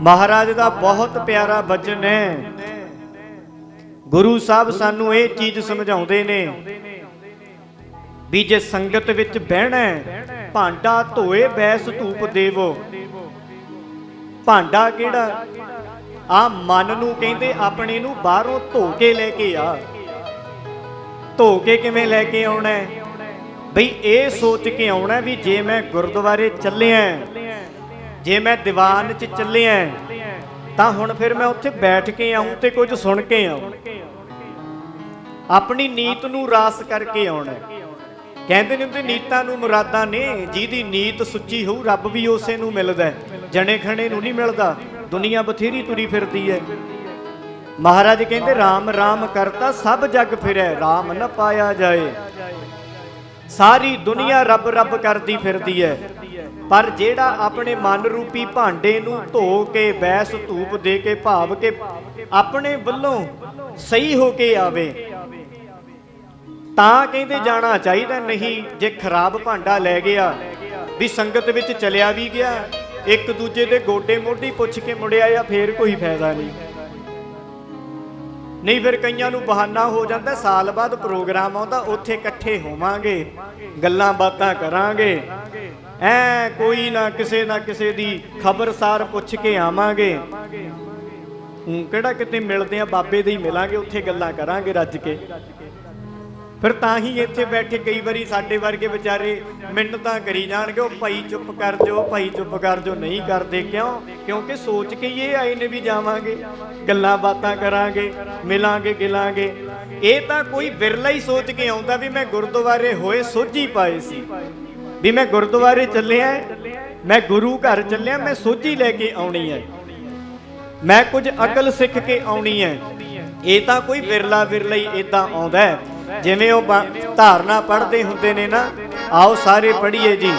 ਮਹਾਰਾਜ ਦਾ ਬਹੁਤ ਪਿਆਰਾ ਬਚਨ ਹੈ। ਗੁਰੂ ਸਾਹਿਬ ਸਾਨੂੰ ਇਹ ਚੀਜ਼ ਸਮਝਾਉਂਦੇ ਨੇ ਵੀ ਜੇ ਸੰਗਤ ਵਿੱਚ ਬਹਿਣਾ ਭਾਂਡਾ ਧੋਏ ਬੈਸ ਧੂਪ ਦੇਵੋ। ਭਾਂਡਾ ਕਿਹੜਾ? ਆ ਮਨ ਨੂੰ ਕਹਿੰਦੇ ਆਪਣੇ ਨੂੰ ਬਾਹਰੋਂ ਧੋ ਕੇ ਲੈ ਕੇ ਆ। ਧੋ ਕੇ ਕਿਵੇਂ ਲੈ ਕੇ ਆਉਣਾ ਬਈ ਇਹ ਸੋਚ ਕੇ ਆਉਣਾ ਵੀ ਜੇ ਮੈਂ ਗੁਰਦੁਆਰੇ ਚੱਲਿਆ ਜੇ ਮੈਂ ਦੀਵਾਨ 'ਚ ਚੱਲਿਆ, ਤਾਂ ਹੁਣ ਫਿਰ ਮੈਂ ਉੱਥੇ ਬੈਠ ਕੇ ਆਉਂ ਤੇ ਕੁਝ ਸੁਣ ਕੇ ਆਉਂ। ਆਪਣੀ ਨੀਤ ਨੂੰ ਰਾਸ ਕਰਕੇ ਆਉਣਾ ਕਹਿੰਦੇ ਨੇ ਤੇ ਨੀਤਾਂ ਨੂੰ ਮੁਰਾਦਾਂ ਨੇ, ਜਿਹਦੀ ਨੀਤ ਸੁੱਚੀ ਹੋਊ, ਰੱਬ ਵੀ ਉਸੇ ਨੂੰ ਮਿਲਦਾ ਜਣੇ ਖਣੇ ਨੂੰ ਨਹੀਂ ਮਿਲਦਾ, ਦੁਨੀਆ ਬਥੇਰੀ ਤੁਰੀ ਫਿਰਦੀ ਹੈ। ਮਹਾਰਾਜ ਕਹਿੰਦੇ RAM RAM ਕਰਤਾ, ਸਭ ਜਗ ਫਿਰੈ RAM ਨਾ ਪਾਇਆ ਜਾਏ। ਸਾਰੀ ਦੁਨੀਆ ਰੱਬ ਰੱਬ ਕਰਦੀ ਫਿਰਦੀ ਹੈ। ਪਰ ਜਿਹੜਾ ਆਪਣੇ ਮਨ ਰੂਪੀ ਭਾਂਡੇ ਨੂੰ ਧੋ ਕੇ, ਬੈਸ ਧੂਪ ਦੇ ਕੇ, ਭਾਵ ਕੇ ਆਪਣੇ ਵੱਲੋਂ ਸਹੀ ਹੋ ਕੇ ਆਵੇ, ਤਾਂ ਕਹਿੰਦੇ ਜਾਣਾ ਚਾਹੀਦਾ ਨਹੀਂ ਜੇ ਖਰਾਬ ਭਾਂਡਾ ਲੈ ਗਿਆ, ਵੀ ਸੰਗਤ ਵਿੱਚ ਚਲਿਆ ਵੀ ਗਿਆ, ਇੱਕ ਦੂਜੇ ਦੇ ਗੋਡੇ ਮੋਢੀ ਪੁੱਛ ਕੇ ਮੁੜਿਆ ਜਾਂ ਫੇਰ ਕੋਈ ਫਾਇਦਾ ਨਹੀਂ। ਨਹੀਂ ਫਿਰ ਕਈਆਂ ਨੂੰ ਬਹਾਨਾ ਹੋ ਜਾਂਦਾ, ਸਾਲ ਬਾਅਦ ਪ੍ਰੋਗਰਾਮ ਆਉਂਦਾ, ਉੱਥੇ ਇਕੱਠੇ ਹੋਵਾਂਗੇ, ਗੱਲਾਂ ਬਾਤਾਂ ਕਰਾਂਗੇ ਐ ਕੋਈ ਨਾ ਕਿਸੇ ਨਾ ਕਿਸੇ ਦੀ ਖਬਰਸਾਰ ਪੁੱਛ ਕੇ ਆਵਾਂਗੇ। ਹੂੰ, ਕਿਹੜਾ ਕਿਤੇ ਮਿਲਦੇ ਆ, ਬਾਬੇ ਦੇ ਹੀ ਮਿਲਾਂਗੇ, ਉੱਥੇ ਗੱਲਾਂ ਕਰਾਂਗੇ ਰੱਜ ਕੇ। ਫਿਰ ਤਾਂ ਹੀ ਇੱਥੇ ਬੈਠੇ ਕਈ ਵਾਰੀ ਸਾਡੇ ਵਰਗੇ ਵਿਚਾਰੇ ਮਿੰਨਤਾਂ ਕਰੀ ਜਾਣਗੇ, ਉਹ ਭਾਈ ਚੁੱਪ ਕਰ ਜਾਓ, ਭਾਈ ਚੁੱਪ ਕਰ ਜਾਓ, ਨਹੀਂ ਕਰਦੇ ਕਿਉਂ? ਕਿਉਂਕਿ ਸੋਚ ਕੇ ਹੀ ਇਹ ਆਏ ਨੇ ਵੀ ਜਾਵਾਂਗੇ, ਗੱਲਾਂ ਬਾਤਾਂ ਕਰਾਂਗੇ, ਮਿਲਾਂਗੇ, ਗਿਲਾਂਗੇ। ਇਹ ਤਾਂ ਕੋਈ ਵਿਰਲਾ ਹੀ ਸੋਚ ਕੇ ਆਉਂਦਾ ਵੀ ਮੈਂ ਗੁਰਦੁਆਰੇ ਹੋਏ ਸੋਝੀ ਪਾਏ ਸੀ। ਵੀ ਮੈਂ ਗੁਰਦੁਆਰੇ ਚੱਲਿਆ, ਮੈਂ ਗੁਰੂ ਘਰ ਚੱਲਿਆ, ਮੈਂ ਸੋਝੀ ਲੈ ਕੇ ਆਉਣੀ ਹੈ। ਮੈਂ ਕੁਝ ਅਕਲ ਸਿੱਖ ਕੇ ਆਉਣੀ ਹੈ। ਇਹ ਤਾਂ ਕੋਈ ਵਿਰਲਾ ਵਿਰਲਾ ਹੀ ਇਦਾਂ ਆਉਂਦਾ ਜਿਵੇਂ ਉਹ ਧਾਰਨਾ ਪੜ੍ਹਦੇ ਹੁੰਦੇ ਨੇ ਨਾ, ਆਓ ਸਾਰੇ ਪੜ੍ਹੀਏ ਜੀ।